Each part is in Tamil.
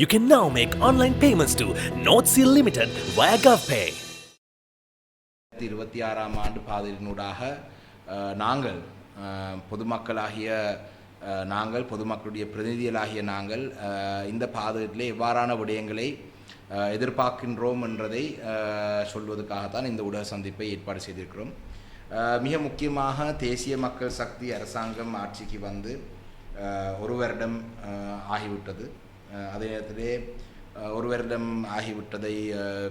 You can now make online payments to North Sea Limited via GovPay. இருபத்தி ஆறாம் ஆண்டு பாதையினூடாக நாங்கள் பொதுமக்களாகிய நாங்கள் பொதுமக்களுடைய பிரதிநிதிகளாகிய நாங்கள் இந்த பாதையிலே எவ்வாறான விடயங்களை எதிர்பார்க்கின்றோம் என்றதை சொல்வதற்காகத்தான் இந்த ஊடக சந்திப்பை ஏற்பாடு செய்திருக்கிறோம் மிக முக்கியமாக தேசிய மக்கள் சக்தி அரசாங்கம் ஆட்சிக்கு வந்து ஒரு வருடம் ஆகிவிட்டது அதே நேரத்திலே ஒரு வருடம் ஆகிவிட்டதை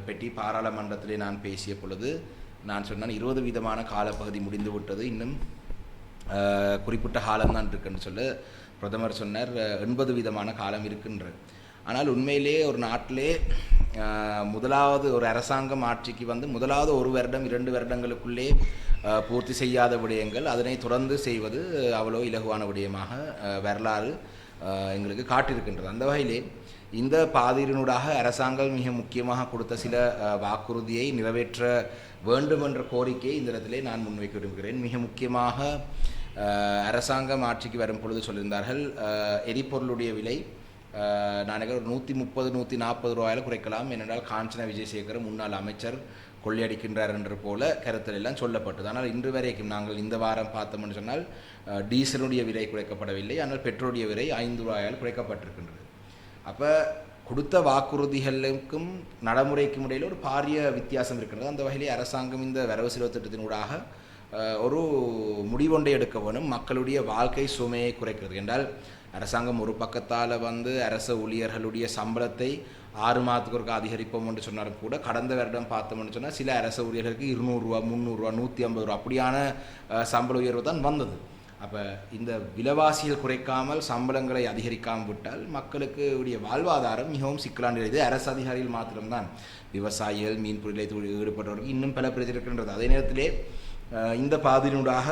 பற்றி பாராளுமன்றத்திலே நான் பேசிய பொழுது நான் சொன்னேன் இருபது வீதமான காலப்பகுதி முடிந்து விட்டது இன்னும் குறிப்பிட்ட காலம்தான் இருக்குன்னு சொல்ல. பிரதமர் சொன்னார் எண்பது வீதமான காலம் இருக்கின்ற. ஆனால் உண்மையிலே ஒரு நாட்டிலே முதலாவது ஒரு அரசாங்கம் ஆட்சிக்கு வந்து முதலாவது ஒரு வருடம் இரண்டு வருடங்களுக்குள்ளே பூர்த்தி செய்யாத விடயங்கள் அதனை தொடர்ந்து செய்வது அவ்வளோ இலகுவான விடயமாக வரலாறு எங்களுக்கு காட்டியிருக்கின்றது. அந்த வகையிலே இந்த பாதிரினூடாக அரசாங்கம் மிக முக்கியமாக கொடுத்த சில வாக்குறுதியை நிறைவேற்ற வேண்டும் என்ற கோரிக்கையை இந்த இடத்திலே நான் முன்வைக்க விரும்புகிறேன். மிக முக்கியமாக அரசாங்கம் ஆட்சிக்கு வரும் பொழுது சொல்லியிருந்தார்கள் எரிபொருளுடைய விலை நான் நினைக்கிறேன் ஒரு நூற்றி முப்பது நூற்றி நாற்பது ரூபாயில் குறைக்கலாம். ஏனென்றால் காஞ்சன விஜயசேகர் முன்னாள் அமைச்சர் கொள்ளையடிக்கின்றார் என்று போல கருத்தில் எல்லாம் சொல்லப்பட்டது. ஆனால் இன்று வரைக்கும் நாங்கள் இந்த வாரம் பார்த்தோம்னு சொன்னால் டீசலுடைய விலை குறைக்கப்படவில்லை. ஆனால் பெட்ரோலுடைய விலை ஐந்து ரூபாயால் குறைக்கப்பட்டிருக்கின்றது. அப்போ கொடுத்த வாக்குறுதிகளுக்கும் நடைமுறைக்கும் இடையில் ஒரு பாரிய வித்தியாசம் இருக்கின்றது அந்த வகையில் அரசாங்கம் இந்த வரவு செலவு திட்டத்தினூடாக ஒரு முடிவொன்றை எடுக்க வேணும். மக்களுடைய வாழ்க்கை சுமையை குறைக்கிறது. என்றால் அரசாங்கம் ஒரு பக்கத்தால் வந்து அரச ஊழியர்களுடைய சம்பளத்தை ஆறு மாதத்துக்கு ஒருக்கா அதிகரிப்போம் என்று சொன்னாலும் கூட கடந்த வருடம் பார்த்தோம்னு சொன்னால் சில அரச ஊழியர்களுக்கு இருநூறுரூவா முந்நூறுரூவா நூற்றி ஐம்பது ரூபா அப்படியான சம்பள உயர்வு தான் வந்தது. அப்போ இந்த விலைவாசிகள் குறைக்காமல் சம்பளங்களை அதிகரிக்காமல் விட்டால் மக்களுக்கு உடைய வாழ்வாதாரம் மிகவும் சிக்கலான இது அரசு அதிகாரிகள் மாத்திரம்தான். விவசாயிகள் மீன் பொருளை ஈடுபட்டவர்கள் இன்னும் பல பிரச்சனை இருக்கின்றது. அதே நேரத்திலே இந்த பாதினூடாக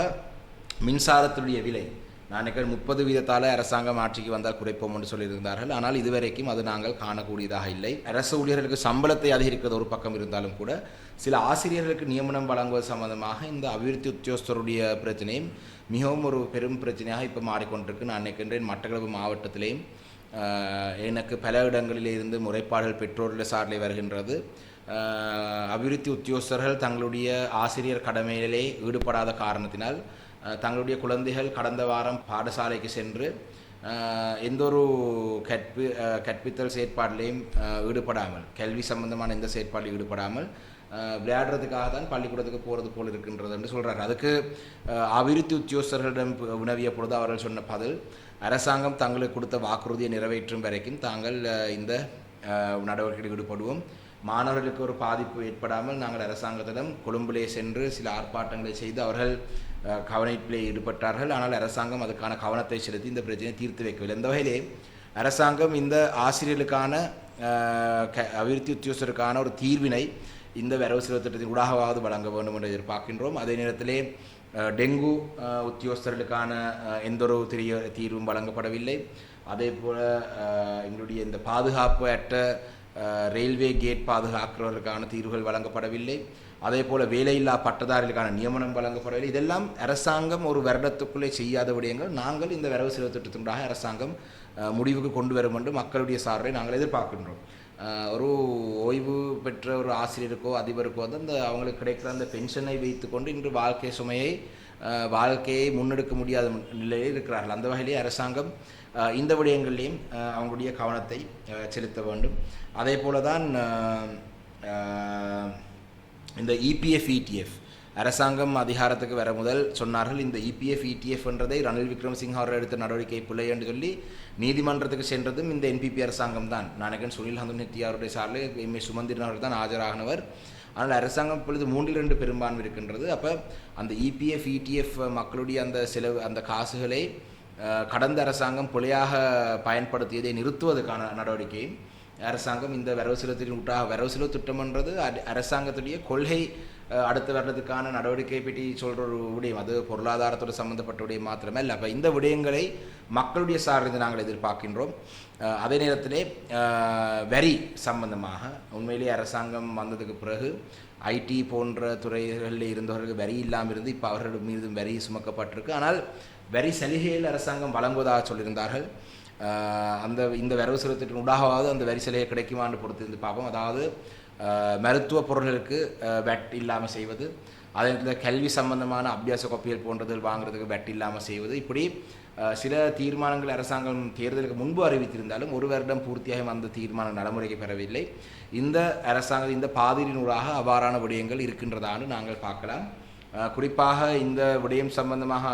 மின்சாரத்தினுடைய விலை நான் நினைக்கிறேன் முப்பது வீதத்தால் அரசாங்கம் ஆட்சிக்கு வந்தால் குறைப்போம் என்று சொல்லியிருந்தார்கள். ஆனால் இதுவரைக்கும் அது நாங்கள் காணக்கூடியதாக இல்லை. அரசு ஊழியர்களுக்கு சம்பளத்தை அதிகரிக்கிறது ஒரு பக்கம் இருந்தாலும் கூட சில ஆசிரியர்களுக்கு நியமனம் வழங்குவது சம்பந்தமாக இந்த அபிவிருத்தி உத்தியோகஸ்தருடைய பிரச்சனையும் மிகவும் ஒரு பெரும் பிரச்சனையாக இப்போ மாறிக்கொண்டிருக்கு. நான் நினைக்கின்றேன் மட்டக்களப்பு மாவட்டத்திலேயும் எனக்கு பல இடங்களில் இருந்து முறைப்பாடுகள் பெற்றோர்கள் சார்பில் வருகின்றது. அபிவிருத்தி உத்தியோகஸ்தர்கள் தங்களுடைய ஆசிரியர் கடமையிலே ஈடுபடாத காரணத்தினால் தங்களுடைய குழந்தைகள் கடந்த வாரம் பாடசாலைக்கு சென்று எந்த ஒரு கற்பி கற்பித்தல் செயற்பாட்டிலையும் ஈடுபடாமல் கல்வி சம்பந்தமான எந்த செயற்பாட்டிலும் ஈடுபடாமல் விளையாடுறதுக்காக தான் பள்ளிக்கூடத்துக்கு போகிறது போல் இருக்கின்றது என்று சொல்கிறார் அதுக்கு அபிவிருத்தி உத்தியோகஸ்தர்களிடம் உணவிய பொழுது அவர்கள் சொன்ன பதில் அரசாங்கம் தங்களுக்கு கொடுத்த வாக்குறுதியை நிறைவேற்றும் வரைக்கும் தாங்கள் இந்த நடவடிக்கையில் ஈடுபடுவோம். மாணவர்களுக்கு ஒரு பாதிப்பு ஏற்படாமல் நாங்கள் அரசாங்கத்திடம் கொழும்பிலே சென்று சில ஆர்ப்பாட்டங்களை செய்து அவர்கள் கவனிப்பிலே ஈடுபட்டார்கள். ஆனால் அரசாங்கம் அதுக்கான கவனத்தை செலுத்தி இந்த பிரச்சனையை தீர்த்து வைக்கவில்லை. இந்த வகையிலே அரசாங்கம் இந்த ஆசிரியர்களுக்கான க- அபிவிருத்தி உத்தியோகஸ்தருக்கான ஒரு தீர்வினை இந்த வரவு செலவு திட்டத்தின் ஊடாகவாவது வழங்க வேண்டும் என்று எதிர்பார்க்கின்றோம். அதே நேரத்திலே டெங்கு உத்தியோகஸ்தர்களுக்கான எந்த ஒரு தெரிய தீர்வும் வழங்கப்படவில்லை. அதே போல் எங்களுடைய இந்த பாதுகாப்பு அற்ற ரயில்வே கேட் பாதுகாக்கிறவர்களுக்கான தீர்வுகள் வழங்கப்படவில்லை. அதே போல் வேலையில்லா பட்டதாரிகளுக்கான நியமனம் வழங்கப்படவில்லை. இதெல்லாம் அரசாங்கம் ஒரு வருடத்துக்குள்ளே செய்யாத விடயங்கள். நாங்கள் இந்த வரவு செலவு திட்டத்தினூடாக அரசாங்கம் முடிவுக்கு கொண்டு வரும் என்று மக்களுடைய சார்பை நாங்கள் எதிர்பார்க்கின்றோம். ஒரு ஓய்வு பெற்ற ஒரு ஆசிரியருக்கோ அதிபருக்கோ வந்து அந்த அவங்களுக்கு கிடைக்கிற அந்த பென்ஷனை வைத்துக்கொண்டு இன்று வாழ்க்கை சுமையை வாழ்க்கையை முன்னெடுக்க முடியாத நிலையில் இருக்கிறார்கள். அந்த வகையிலே அரசாங்கம் இந்த விடயங்கள்லேயும் அவங்களுடைய கவனத்தை செலுத்த வேண்டும். அதே போல தான் இந்த இபிஎஃப் இடிஎஃப் அரசாங்கம் அதிகாரத்துக்கு வர முதல் சொன்னார்கள் இந்த இபிஎஃப் இடிஎஃப்ன்றதை ரணில் விக்ரமசிங்க அவர்கள் எடுத்த நடவடிக்கை பிள்ளை என்று சொல்லி நீதிமன்றத்துக்கு சென்றதும் இந்த என்பிபி அரசாங்கம் தான் நானகன் சுனில் ஹந்துநெத்தி அவருடைய சார்பில் எம் ஏ சுமந்திரன் அவர்கள் தான் ஆஜராகினவர் ஆனால் அரசாங்கம் இப்பொழுது மூன்றில் ரெண்டு பெரும்பான்மை இருக்கின்றது. அப்போ அந்த இபிஎஃப் இடிஎஃப் மக்களுடைய அந்த செலவு அந்த காசுகளை கடந்த அரசாங்கம் பிழையாக பயன்படுத்தியதை நிறுத்துவதற்கான நடவடிக்கையும் அரசாங்கம் இந்த வரவு செலவு திட்டம் வரவு செலவு திட்டம்ன்றது அரசாங்கத்துடைய கொள்கை அடுத்து வர்றதுக்கான நடவடிக்கை பற்றி சொல்கிற ஒரு விடயம். அது பொருளாதாரத்தோடு சம்மந்தப்பட்ட விடயம் மாத்திரமே இல்லை அப்போ இந்த விடயங்களை மக்களுடைய சார்ந்து நாங்கள் எதிர்பார்க்கின்றோம். அதே நேரத்திலே வரி சம்பந்தமாக உண்மையிலேயே அரசாங்கம் வந்ததுக்கு பிறகு ஐடி போன்ற துறைகளில் இருந்தவர்களுக்கு வரி இல்லாமல் இருந்து இப்போ அவர்கள் மீதும் வரி சுமக்கப்பட்டிருக்கு. ஆனால் வரி சலுகைகள் அரசாங்கம் வழங்குவதாக சொல்லியிருந்தார்கள். அந்த இந்த வரவு செலுத்திட்டு உடாகவாவது அந்த வரி சலுகை கிடைக்குமான்னு பொறுத்திருந்து பார்ப்போம். அதாவது மருத்துவ பொருள்களுக்கு வெட் இல்லாமல் செய்வது அதே நேரத்தில் கல்வி சம்பந்தமான அபியாச கோப்பியல் போன்றதில் வாங்குறதுக்கு வெட் இல்லாமல் செய்வது இப்படி சில தீர்மானங்கள் அரசாங்கம் தேர்தலுக்கு முன்பு அறிவித்திருந்தாலும் ஒரு வருடம் பூர்த்தியாக அந்த தீர்மானம் நடைமுறைக்கு பெறவில்லை. இந்த அரசாங்கம் இந்த பாதிரினூடாக அவ்வாறான விடயங்கள் இருக்கின்றதான்னு நாங்கள் பார்க்கலாம். குறிப்பாக இந்த விடயம் சம்பந்தமாக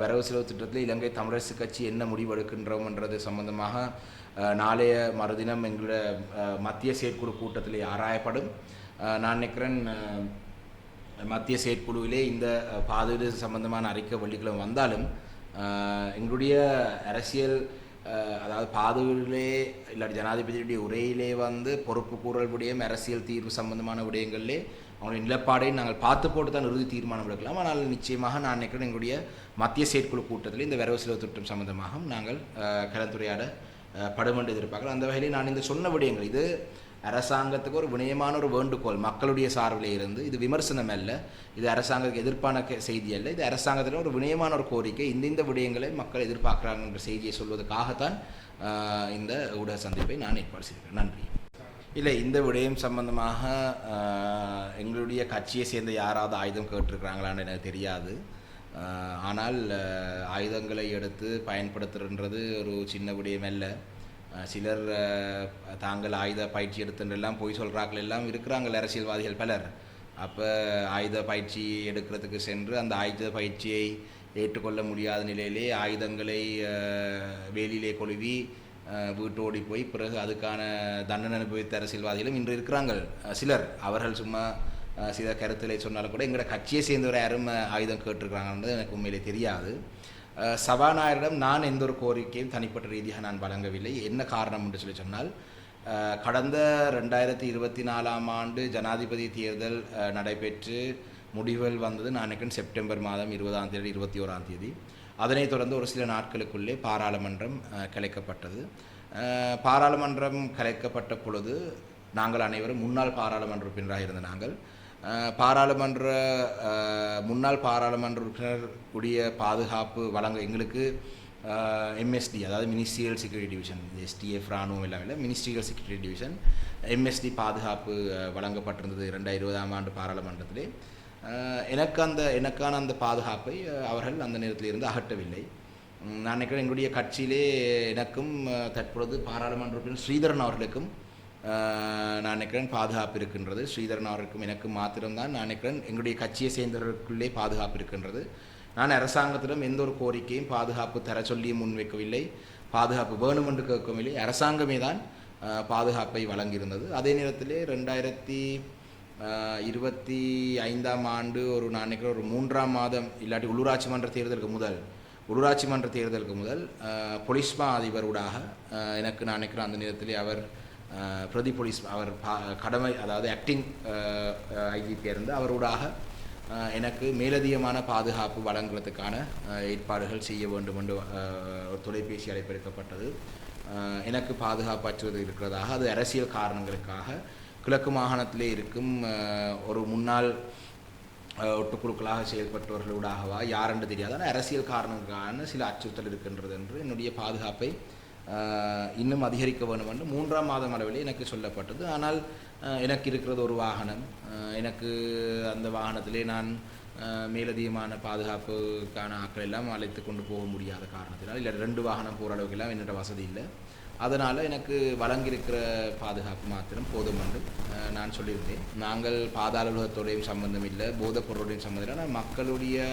வரவு செலவு திட்டத்தில் இலங்கை தமிழரசு கட்சி என்ன முடிவெடுக்கின்றோம்ன்றது சம்பந்தமாக நாளைய மறுதினம் எங்களுடைய மத்திய செயற்குழு கூட்டத்தில் ஆராயப்படும். நான் நினைக்கிறேன் மத்திய செயற்குழுவிலே இந்த அஹ், பாதுகாப்பு சம்பந்தமான அறிக்கை வெள்ளிக்கிழமை வந்தாலும் எங்களுடைய அரசியல் அதாவது பாதுகாப்பிலே இல்லாட்டி ஜனாதிபதியுடைய உரையிலே வந்து பொறுப்பு கூறல் விடயம் அரசியல் தீர்வு சம்பந்தமான விடயங்களிலே அவங்களுடைய நிலப்பாடை நாங்கள் பார்த்து போட்டு தான் இறுதி தீர்மானம் எடுக்கலாம். ஆனால் நிச்சயமாக நான் நினைக்கிறேன் எங்களுடைய மத்திய செயற்குழு கூட்டத்தில் இந்த வரவு செலவு திட்டம் சம்பந்தமாக நாங்கள் கலந்துரையாட அஹ், படும் என்று எதிர்பார்க்கலாம் அந்த வகையில் நான் இந்த சொன்ன விடயங்கள் இது அரசாங்கத்துக்கு ஒரு வினயமான ஒரு வேண்டுகோள் மக்களுடைய சார்பில் இருந்து. இது விமர்சனம் அல்ல. இது அரசாங்கத்துக்கு எதிர்ப்பான செய்தி அல்ல. இது அரசாங்கத்தில் ஒரு வினயமான ஒரு கோரிக்கை. இந்த இந்த விடயங்களை மக்கள் எதிர்பார்க்குறாங்க என்ற செய்தியை சொல்வதற்காகத்தான் இந்த ஊடக சந்திப்பை நான் ஏற்பாடு செய்திருக்கிறேன். நன்றி. இல்லை இந்த விடயம் சம்பந்தமாக எங்களுடைய கட்சியை சேர்ந்த யாராவது ஆயுதம் கேட்டிருக்கிறாங்களான்னு எனக்கு தெரியாது. ஆனால் ஆயுதங்களை எடுத்து பயன்படுத்துகின்றது ஒரு சின்ன விடயம் அல்ல. சிலர் தாங்கள் ஆயுத பயிற்சி எடுத்துன்றெல்லாம் போய் சொல்கிறார்கள் எல்லாம் இருக்கிறாங்கள் அரசியல்வாதிகள் பலர். அப்போ ஆயுத பயிற்சி எடுக்கிறதுக்கு சென்று அந்த ஆயுத பயிற்சியை ஏற்றுக்கொள்ள முடியாத நிலையிலே ஆயுதங்களை வேலியிலே கொழுவி வீட்டோடி வீட்டு ஓடி போய் பிறகு அதுக்கான தண்டனை அனுபவித்த அரசியல்வாதிகளும் இன்று இருக்கிறாங்கள். சிலர் அவர்கள் சும்மா சில கருத்துக்களை சொன்னாலும் கூட எங்களோட கட்சியை சேர்ந்தவர் யாரும் ஆயுதம் கேட்டிருக்கிறாங்கன்றது எனக்கு உண்மையிலே தெரியாது. சபாநாயகரிடம் நான் எந்த ஒரு கோரிக்கையும் தனிப்பட்ட ரீதியாக நான் வழங்கவில்லை. என்ன காரணம் என்று சொல்லி சொன்னால் கடந்த ரெண்டாயிரத்தி இருபத்தி நாலாம் ஆண்டு ஜனாதிபதி தேர்தல் நடைபெற்று முடிவுகள் வந்தது நான் செப்டம்பர் மாதம் இருபதாம் தேதி இருபத்தி ஓராம் தேதி. அதனைத் தொடர்ந்து ஒரு சில நாட்களுக்குள்ளே பாராளுமன்றம் கலைக்கப்பட்டது. பாராளுமன்றம் கலைக்கப்பட்ட பொழுது நாங்கள் அனைவரும் முன்னாள் பாராளுமன்ற உறுப்பினராக இருந்த நாங்கள் பாராளுமன்ற முன்னாள் பாராளுமன்ற உறுப்பினர் உடைய பாதுகாப்பு வழங்க எங்களுக்கு எம்எஸ்டி அதாவது மினிஸ்ட்ரியல் செக்யூரிட்டி டிவிஷன் எஸ்டிஎஃப் ராணுவம் எல்லாம் இல்லை மினிஸ்ட்ரியல் செக்யூரிட்டி டிவிஷன் எம்எஸ்டி பாதுகாப்பு வழங்கப்பட்டிருந்தது ரெண்டாயிரத்தி இருபதாம் ஆண்டு பாராளுமன்றத்திலே. எனக்கு அந்த எனக்கான அந்த பாதுகாப்பை அவர்கள் அந்த நேரத்தில் இருந்து அகற்றவில்லை நான் நினைக்கிறேன் எங்களுடைய கட்சியிலே எனக்கும் தற்பொழுது பாராளுமன்ற உறுப்பினர் ஸ்ரீதரன் அவர்களுக்கும் நான் நினைக்கிறேன் பாதுகாப்பு இருக்கின்றது. ஸ்ரீதரன் அவருக்கும் எனக்கும் மாத்திரம்தான். நான் நினைக்கிறேன் எங்களுடைய கட்சியை சேர்ந்தவர்களுக்குள்ளே பாதுகாப்பு இருக்கின்றது. நான் அரசாங்கத்திடம் எந்த ஒரு கோரிக்கையும் பாதுகாப்பு தர சொல்லியும் முன்வைக்கவில்லை பாதுகாப்பு வேணும் என்று கேட்கவில்லை. அரசாங்கமே தான் பாதுகாப்பை வழங்கியிருந்தது. அதே நேரத்திலே ரெண்டாயிரத்தி இருபத்தி ஐந்தாம் ஆண்டு ஒரு நான் நினைக்கிறேன் ஒரு மூன்றாம் மாதம் இல்லாட்டி உள்ளூராட்சி மன்ற தேர்தலுக்கு முதல் உள்ளூராட்சி மன்ற தேர்தலுக்கு முதல் பொலிஸ்மா அதிபர் ஊடாக எனக்கு நான் நினைக்கிறேன் அந்த நேரத்திலே அவர் பிரதி போலீஸ் அவர் பா- கடமை அதாவது ஆக்டிங் ஐஜிபியாக இருந்து அவரூடாக எனக்கு மேலதிகமான பாதுகாப்பு வழங்குறதுக்கான ஏற்பாடுகள் செய்ய வேண்டும் என்று ஒரு தொலைபேசி அழைப்பெடுக்கப்பட்டது எனக்கு பாதுகாப்பு அச்சுறுத்தல் இருக்கிறதாக அது அரசியல் காரணங்களுக்காக கிழக்கு மாகாணத்திலே இருக்கும் ஒரு முன்னாள் ஒட்டுக்குழுக்களாக செயல்பட்டவர்களூடாகவா யாரென்று தெரியாது. ஆனால் அரசியல் காரணங்களுக்கான சில அச்சுறுத்தல் இருக்கின்றது என்று என்னுடைய பாதுகாப்பை இன்னும் அதிகரிக்க வேண்டும் என்று மூன்றாம் மாதம் அளவில் எனக்கு சொல்லப்பட்டது. ஆனால் எனக்கு இருக்கிறது ஒரு வாகனம். எனக்கு அந்த வாகனத்திலே நான் மேலதிகமான பாதுகாப்புக்கான ஆட்கள் எல்லாம் அழைத்து கொண்டு போக முடியாத காரணத்தினால் இல்லை ரெண்டு வாகனம் போகிற அளவுக்கெல்லாம் என்னோட வசதி இல்லை. அதனால் எனக்கு வழங்கியிருக்கிற பாதுகாப்பு மாத்திரம் போதும் என்று நான் சொல்லியிருந்தேன். நாங்கள் பாதாள உலகத்தோடையும் சம்பந்தம் இல்லை போதைப் பொருளோடையும் சம்பந்தம் இல்லை. ஆனால் மக்களுடைய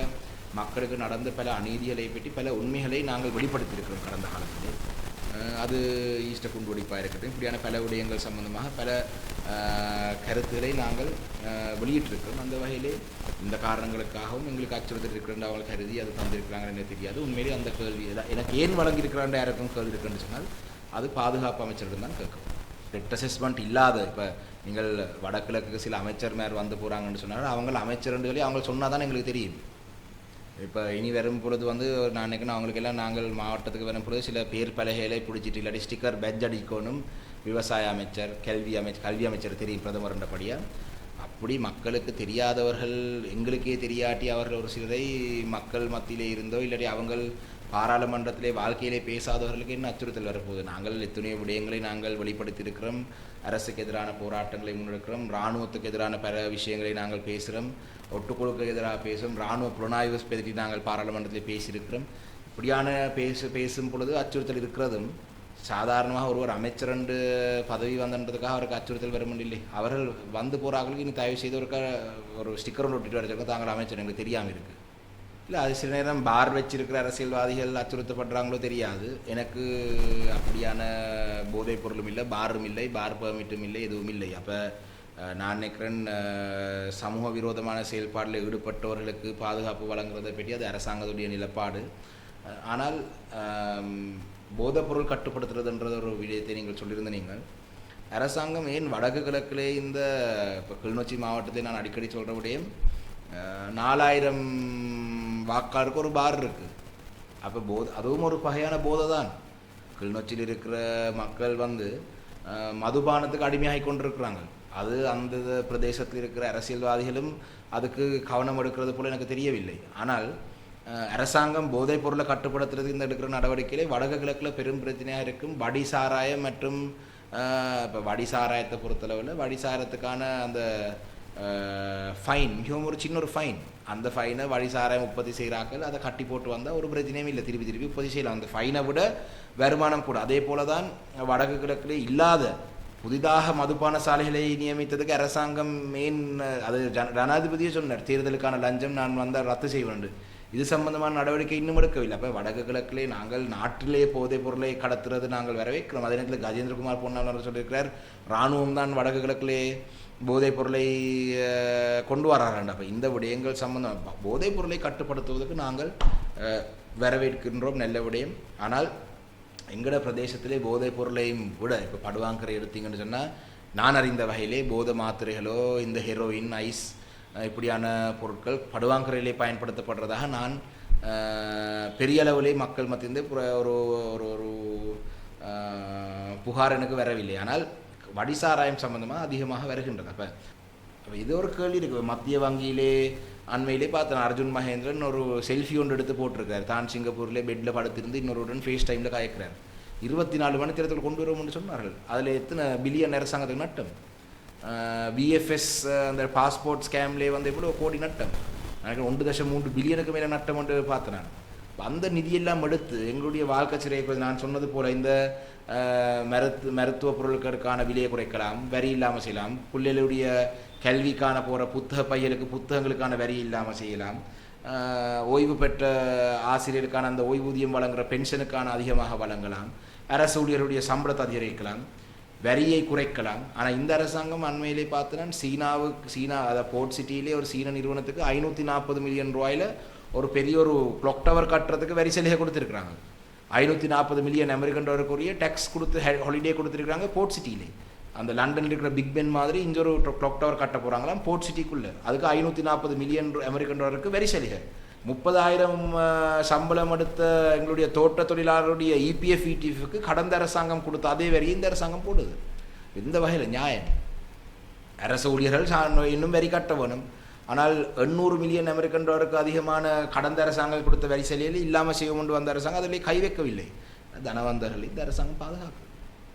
மக்களுக்கு நடந்த பல அநீதிகளை பற்றி பல உண்மைகளை நாங்கள் வெளிப்படுத்தியிருக்கிறோம் கடந்த காலத்திலே. அது ஈஸ்ட குண்டுவெடிப்பாக இருக்கட்டும் இப்படியான பல விடயங்கள் சம்பந்தமாக பல கருத்துக்களை நாங்கள் வெளியிட்டிருக்கிறோம். அந்த வகையிலே இந்த காரணங்களுக்காகவும் எங்களுக்கு அச்சுறுத்தல் இருக்கிறேன் அவள் கருதி அது தந்திருக்கிறாங்கன்னு எனக்கு தெரியாது. உண்மையிலே அந்த கேள்வி எனக்கு ஏன் வழங்கியிருக்கிறான் யாருக்கும் கேள்வி இருக்குன்னு சொன்னால் அது பாதுகாப்பு அமைச்சரிடம் தான் கேட்கும். ரெட் அசஸ்மெண்ட் இல்லாத இப்போ நீங்கள் வடகிழக்கு சில அமைச்சர் மேர் வந்து போகிறாங்கன்னு சொன்னால் அவங்க அமைச்சர்னு சொல்லி அவங்க சொன்னால் தான் எங்களுக்கு தெரியும். இப்போ இனி வரும் பொழுது வந்து நான் நினைக்கணும் அவங்களுக்கு எல்லாம் நாங்கள் மாவட்டத்துக்கு வரும் பொழுது சில பேர் பலகையிலே பிடிச்சிட்டு இல்லாட்டி ஸ்டிக்கர் பெட்ஜ் அடிக்கணும். விவசாய அமைச்சர் கல்வி அமைச்சர் கல்வி அமைச்சர் தெரியும் பிரதமர்ன்றபடியாக அப்படி மக்களுக்கு தெரியாதவர்கள் எங்களுக்கே தெரியாட்டி அவர்கள் ஒரு சிலரை மக்கள் மத்தியிலே இருந்தோ இல்லாட்டி அவங்கள் பாராளுமன்றத்திலே வாழ்க்கையிலே பேசாதவர்களுக்கு என்ன அச்சுறுத்தல் வரப்போகுது? நாங்கள் எத்தனையோ விடயங்களை நாங்கள் வெளிப்படுத்தியிருக்கிறோம். அரசுக்கு எதிரான போராட்டங்களை முன்னெடுக்கிறோம். இராணுவத்துக்கு எதிரான பல விஷயங்களை நாங்கள் பேசுகிறோம். ஒட்டுக்குழுக்கு எதிராக பேசுகிறோம். இராணுவ புலனாய்வு பற்றி நாங்கள் பாராளுமன்றத்தில் பேசியிருக்கிறோம். இப்படியான பேசு பேசும் பொழுது அச்சுறுத்தல் இருக்கிறதும் சாதாரணமாக ஒருவர் அமைச்சர் என்று பதவி வந்தன்றதுக்காக அவருக்கு அச்சுறுத்தல் வரும் இல்லை. அவர்கள் வந்து போகிறார்களுக்கு இனி தயவு செய்து ஒரு ஸ்டிக்கர் ஒட்டிட்டு வரைக்கும் தாங்கள் அமைச்சர் எங்களுக்கு தெரியாமல் இருக்குது இல்லை அது சில நேரம் பார் வச்சிருக்கிற அரசியல்வாதிகள் அச்சுறுத்தப்படுறாங்களோ தெரியாது. எனக்கு அப்படியான போதைப் பொருளும் இல்லை பாரும் இல்லை பார் பெர்மிட்டும் இல்லை எதுவும் இல்லை. அப்போ நான் நினைக்கிறேன் சமூக விரோதமான செயல்பாடில் ஈடுபட்டவர்களுக்கு பாதுகாப்பு வழங்குறதை பற்றி அது அரசாங்கத்துடைய நிலப்பாடு. ஆனால் போதைப்பொருள் கட்டுப்படுத்துறதுன்றது ஒரு விடயத்தை நீங்கள் சொல்லியிருந்த நீங்கள். அரசாங்கம் ஏன் வடக்கு கிழக்கிலே இந்த இப்போ கிளிநொச்சி மாவட்டத்தை நான் அடிக்கடி சொல்கிற விடயம் நாலாயிரம் வாக்காளருக்கு ஒரு பார் இருக்குது அப்போ போத அதுவும் ஒரு வகையான போதை தான் கிளிநொச்சியில் இருக்கிற மக்கள் வந்து மதுபானத்துக்கு அடிமையாகி கொண்டிருக்கிறாங்க அது அந்த பிரதேசத்தில் இருக்கிற அரசியல்வாதிகளும் அதுக்கு கவனம் எடுக்கிறது போல் எனக்கு தெரியவில்லை ஆனால் அரசாங்கம் போதைப் பொருளை கட்டுப்படுத்துறதுக்கு இந்த எடுக்கிற நடவடிக்கையிலே வடக்கு கிழக்கில் பெரும் பிரச்சனையாக இருக்கும் வடி சாராயம் மற்றும் இப்போ வடி சாராயத்தை பொறுத்தளவில் வடி சாராயத்துக்கான அந்த ஃபைன் மிகவும் ஒரு சின்ன ஒரு ஃபைன் அந்த ஃபைனை வழி சாராயம் உற்பத்தி செய்கிறாக்கள் அதை கட்டி போட்டு வந்தால் ஒரு பிரச்சனையும் இல்லை. திருப்பி திருப்பி உற்பத்தி செய்யலாம். அந்த ஃபைனை விட வருமானம் கூட. அதே போல தான் வடக்கு கிழக்கில் இல்லாத புதிதாக மதுபான சாலைகளை நியமித்ததுக்கு அரசாங்கம் மெயின் அது ஜன ஜனாதிபதியே சொன்னார். தேர்தலுக்கான லஞ்சம் நான் வந்தால் ரத்து செய்ய வேண்டும் இது சம்பந்தமான நடவடிக்கை இன்னும் எடுக்கவில்லை. அப்போ வடக்கு கிழக்கிலே நாங்கள் நாட்டிலே போதைப் பொருளை கடத்துறது நாங்கள் வரவேற்கிறோம். அதே நேரத்தில் கஜேந்திரகுமார் பொன்னாளர் சொல்லியிருக்கிறார் இராணுவம் தான் வடக்கு கிழக்கிலே போதைப் பொருளை கொண்டு வராங்க அப்போ இந்த விடயங்கள் சம்பந்தம் போதைப் பொருளை கட்டுப்படுத்துவதற்கு நாங்கள் வரவேற்கின்றோம் நல்ல விடயம். ஆனால் எங்கட பிரதேசத்திலே போதைப் பொருளையும் விட இப்போ படுவாங்கரை எடுத்தீங்கன்னு சொன்னால் நான் அறிந்த வகையிலே போதை மாத்திரைகளோ இந்த ஹெரோயின் ஐஸ் இப்படியான பொருட்கள் படுவாங்கரையிலே பயன்படுத்தப்படுறதாக நான் பெரிய அளவிலே மக்கள் மத்தியிருந்து புற- ஒரு ஒரு ஒரு புகார் எனக்கு வரவில்லை. ஆனால் வடிசாராயம் சம்பந்தமாக அதிகமாக வருகின்றது. அப்போ அப்போ இது ஒரு கேள்வி இருக்கு. மத்திய வங்கியிலே அண்மையிலே பார்த்தேன். அர்ஜுன் மகேந்திரன் ஒரு செல்ஃபி ஒன்று எடுத்து போட்டிருக்காரு. தான் சிங்கப்பூரில் பெட்டில் படுத்திருந்து இன்னொருடன் ஃபேஸ் டைமில் காய்க்கிறார். இருபத்தி நாலு மணி நேரத்தில் கொண்டு வருவோம்னு சொன்னார்கள். அதில் எத்தனை பில்லியன் அரசாங்கத்துக்கு நட்டம்? விஎஃப்எஸ் uh, அந்த பாஸ்போர்ட் ஸ்கேம்லேயே வந்து எவ்வளோ கோடி நட்டம்? எனக்கு ஒன்று தசம் மூன்று பில்லியனுக்கு மேலே நட்டம் என்று பார்த்தேன் நான். அந்த நிதியெல்லாம் எடுத்து எங்களுடைய வாழ்க்கை சிறையை நான் சொன்னது போல் இந்த uh, மருத்து மருத்துவ பொருட்களுக்கான விலையை குறைக்கலாம் வரி இல்லாமல் செய்யலாம் பிள்ளைகளுடைய கல்விக்கான போகிற புத்தக பையலுக்கு புத்தகங்களுக்கான வரி இல்லாமல் செய்யலாம் uh, ஓய்வு பெற்ற ஆசிரியருக்கான அந்த ஓய்வூதியம் வழங்குற பென்ஷனுக்கான அதிகமாக வழங்கலாம் அரசு ஊழியருடைய சம்பளத்தை அதிகரிக்கலாம். வரியை குறைக்கலாம். ஆனால் இந்த அரசாங்கம் அண்மையிலே பார்த்தனா சீனாவுக்கு சீனா அதாவது போர்ட் சிட்டியிலே ஒரு சீன நிறுவனத்துக்கு ஐநூற்றி நாற்பது மில்லியன் ரூபாயில் ஒரு பெரிய ஒரு கிளாக் டவர் கட்டுறதுக்கு வரி சலுகை கொடுத்துருக்குறாங்க. ஐநூற்றி நாற்பது மில்லியன் அமெரிக்கன் டாலருக்குரிய டேக்ஸ் கொடுத்து ஹாலிடே கொடுத்துருக்காங்க போர்ட் சிட்டியிலே. அந்த லண்டனில் இருக்கிற பிக் பென் மாதிரி இங்கே ஒரு கிளாக் டவர் கட்ட போகிறாங்களாம் போர்ட் சிட்டிக்குள்ளே. அதுக்கு ஐநூற்றி நாற்பது மில்லியன் அமெரிக்கன் டாலருக்கு வரி சலுகை முப்பதாயிரம் சம்பளம் எடுத்த எங்களுடைய தோட்ட தொழிலாளருடைய இபிஎஃப் இடிஎஃப்க்கு கடந்த அரசாங்கம் கொடுத்த அதே வரி இந்த அரசாங்கம் போடுது. இந்த வகையில்? நியாயம். அரசு ஊழியர்கள் சா- இன்னும் வரி கட்ட வேணும். ஆனால் எண்ணூறு மில்லியன் அமெரிக்கன் டாலருக்கு அதிகமான கடந்த அரசாங்கம் கொடுத்த வரி சலுகையில் இல்லாமல் செய்ய கொண்டு வந்த அரசாங்கம் அதில் கை வைக்கவில்லை. தனவந்தர்கள் இந்த அரசாங்கம் பாதுகாக்கும்.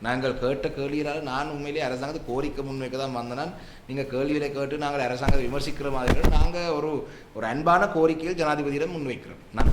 நாங்கள் கேட்ட கேள்வியினால் நான் உண்மையிலே அரசாங்கத்தை கோரிக்கை முன்வைக்க தான் வந்தனால் நீங்கள் கேள்விகளை கேட்டு நாங்கள் அரசாங்கத்தை விமர்சிக்கிற மாதிரி நாங்கள் ஒரு ஒரு அன்பான கோரிக்கையில் ஜனாதிபதியிடம் முன்வைக்கிறோம். நான்